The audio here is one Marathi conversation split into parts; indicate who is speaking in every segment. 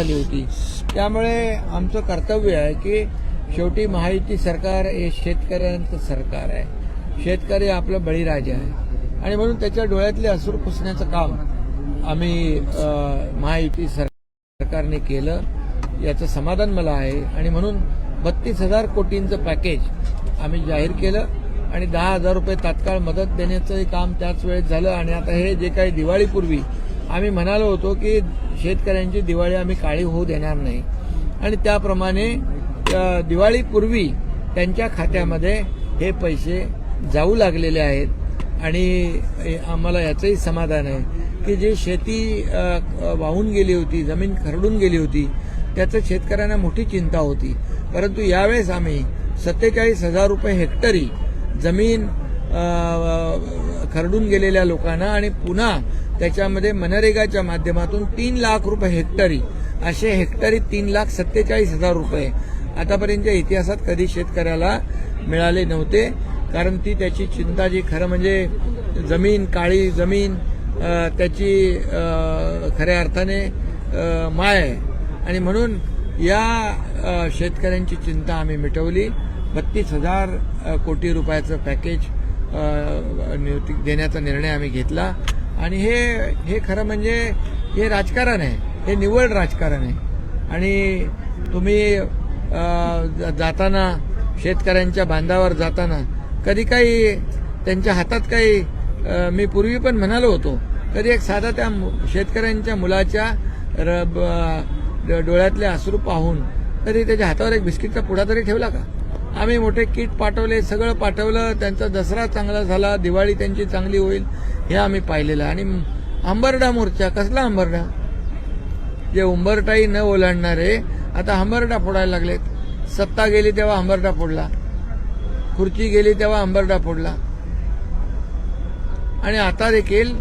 Speaker 1: झाली होती. त्यामुळे आमचं कर्तव्य आहे की शेवटी महायुती सरकार हे शेतकऱ्यांचं सरकार आहे. शेतकरी आपलं बळीराजा आहे. आणि म्हणून त्याच्या डोळ्यातले असूर पुसण्याचं काम आम्ही महायुती सर- सरकारने केलं. याचं समाधान मला आहे. आणि म्हणून बत्तीस हजार कोटींचं पॅकेज आम्ही जाहीर केलं. आणि दहा हजार रुपये तात्काळ मदत देण्याचंही काम त्याच वेळेत झालं. आणि आता हे जे काही दिवाळीपूर्वी आम्ही म्हणालो होतो की शेतकऱ्यांची दिवाळी आम्ही काळी होऊ देणार नाही. आणि त्याप्रमाणे दिवाळीपूर्वी त्यांच्या खात्यामध्ये हे पैसे जाऊ लागलेले आहेत. आणि आम्हाला याचंही समाधान आहे की जी शेती वाहून गेली होती जमीन खरडून गेली होती त्याचं शेतकऱ्यांना मोठी चिंता होती. परंतु यावेळेस आम्ही सत्तेचाळीस हजार रुपये हेक्टरी जमीन खरडून गेलेल्या लोकांना आणि पुन्हा त्याच्यामध्ये मनरेगाच्या माध्यमातून तीन लाख रुपये हेक्टरी असे हेक्टरी तीन लाख सत्तेचाळीस हजार रुपये आतापर्यंतच्या इतिहासात कधी शेतकऱ्याला मिळाले नव्हते. कारण ती त्याची चिंता जी खरं म्हणजे जमीन काळी जमीन त्याची खऱ्या अर्थाने माय आहे. आणि म्हणून या शेतकऱ्यांची चिंता आम्ही मिटवली. बत्तीस हजार कोटी रुपयाचं पॅकेज देण्याचा निर्णय आम्ही घेतला. आणि हे हे खरं म्हणजे हे राजकारण आहे. हे निवड राजकारण आहे. आणि तुम्ही जाताना शेतकऱ्यांच्या बांधावर जाताना कधी काही त्यांच्या हातात काही मी पूर्वी पण म्हणालो होतो कधी एक साधा त्या मु- शेतकऱ्यांच्या मुलाच्या र- ब- डोळ्यातले अश्रू पाहून तरी त्याच्या हातावर एक बिस्किटचा पुडा तरी ठेवला का? आम्ही मोठे किट पाठवले सगळं पाठवलं त्यांचा दसरा चांगला झाला दिवाळी त्यांची चांगली होईल हे आम्ही पाहिलेलं. आणि अंबरडा मोर्चा कसला अंबरडा जे उंबरटाई न ओलांडणारे आता अंबरडा फोडायला लागलेत. सत्ता गेली तेव्हा अंबरडा फोडला. खुर्ची गेली तेव्हा अंबरडा फोडला. आणि आता देखील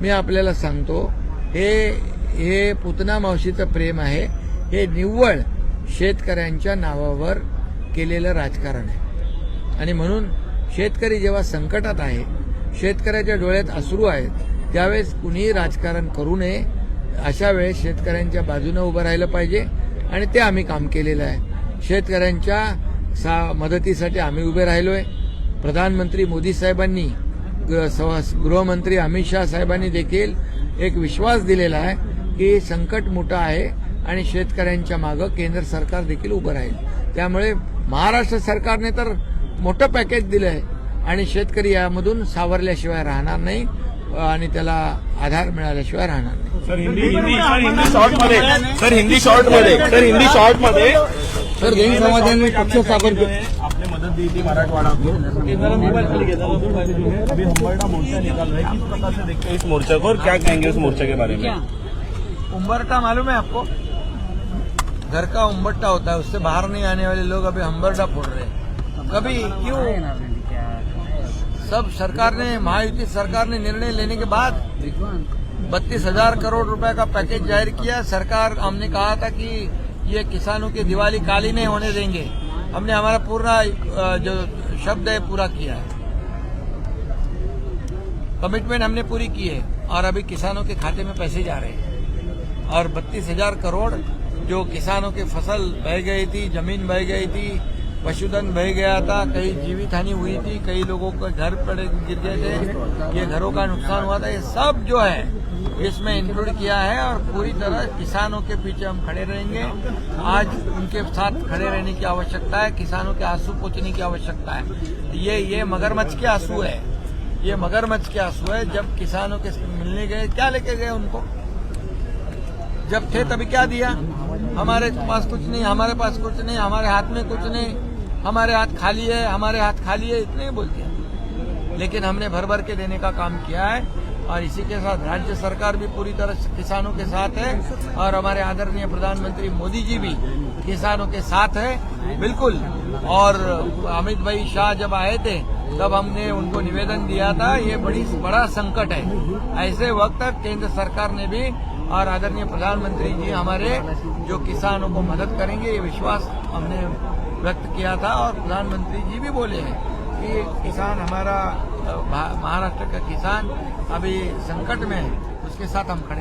Speaker 1: मी आपल्याला सांगतो हे हे पुतना मावशीचं प्रेम आहे. हे निव्वळ शेतकऱ्यांच्या नावावर केलेलं राजकारण आहे. आणि म्हणून शेतकरी जेव्हा संकटात आहे शेतकऱ्याच्या डोळ्यात अश्रू आहेत. त्यावेळेस कुणीही राजकारण करू नये. अशा वेळेस शेतकऱ्यांच्या बाजूने उभं राहिलं पाहिजे आणि ते आम्ही काम केलेलं आहे. शेतकऱ्यांच्या सा मदतीसाठी आम्ही उभे राहिलोय. प्रधानमंत्री मोदी साहेबांनी ग- गृहमंत्री अमित शाह साहेबांनी देखील एक विश्वास दिलेला आहे की संकट मोठं आहे आणि शेतकऱ्यांच्या मागं केंद्र सरकार देखील उभं राहील. त्यामुळे महाराष्ट्र सरकारने तर मोठं पॅकेज दिलं आहे आणि शेतकरी यामधून सावरल्याशिवाय राहणार नाही आणि त्याला आधार मिळाल्याशिवाय राहणार नाही.
Speaker 2: सर हिंदी हिंदी सर हिंदी शॉर्टमध्ये सर हिंदी शॉर्टमध्ये सर हिंदी शॉर्टमध्ये
Speaker 1: तर जैन समाजाने पक्ष स्थापन
Speaker 2: आपने मदद दी थी मराठवाड़ा. को अभी हम्बरडा मोर्चा निकाल रहे हैं किस प्रकार से देखते हैं इस मोर्चा को और क्या कहेंगे उस मोर्चा के बारे में?
Speaker 1: उम्बरटा मालूम है आपको? घर का उम्बरटा होता है उससे बाहर नहीं आने वाले लोग अभी हम्बरटा फोड़ रहे हैं। कभी क्यों? सब सरकार ने, महायुति सरकार ने निर्णय लेने के बाद बत्तीस हज़ार करोड़ रुपए का पैकेज ज़ाहिर किया। सरकार, हमने कहा था कि ये किसानों की दिवाली काली नहीं होने देंगे। हमने हमारा पूरा जो शब्द है, पूरा किया है। कमिटमेंट हमने पूरी की है और अभी किसानों के खाते में पैसे जा रहे हैं। और बत्तीस हज़ार करोड़ जो किसानों की फ़सल बह गई थी, ज़मीन बह गई थी पशुधन बह गया था, कई जीवित हानि हुई थी, कई लोगों के घर पड़े, गिर गए थे। ये घरों का नुकसान हुआ था। ये सब जो है, इसमें इंक्लूड किया है और पूरी तरह किसानों के पीछे हम खड़े रहेंगे। आज उनके साथ खड़े रहने की आवश्यकता है, किसानों के आँसू पोचने की आवश्यकता है। ये ये मगरमच्छ के आँसू है। ये मगरमच्छ के आँसू है। जब किसानों के मिलने गए, क्या लेके गए उनको? जब थे तभी क्या दिया? हमारे पास कुछ नहीं, हमारे पास कुछ नहीं, हमारे हाथ में कुछ नहीं। हमारे हाथ खाली है, हमारे हाथ खाली है, इतने ही। बोल दिया लेकिन हमने भर भर के देने का काम किया है और इसी के साथ राज्य सरकार भी पूरी तरह किसानों के साथ है और हमारे आदरणीय प्रधानमंत्री मोदी जी भी किसानों के साथ है, बिल्कुल। और अमित भाई शाह जब आए थे, तब हमने उनको निवेदन दिया था, ये बड़ी, बड़ा संकट है। ऐसे वक्त केंद्र सरकार ने भी और आदरणीय प्रधानमंत्री जी, हमारे जो किसानों को मदद करेंगे, ये विश्वास हमने व्यक्त किया था और प्रधानमंत्री जी भी बोले हैं कि किसान हमारा महाराष्ट्र का किसान अभी संकट में है, उसके साथ हम खड़े।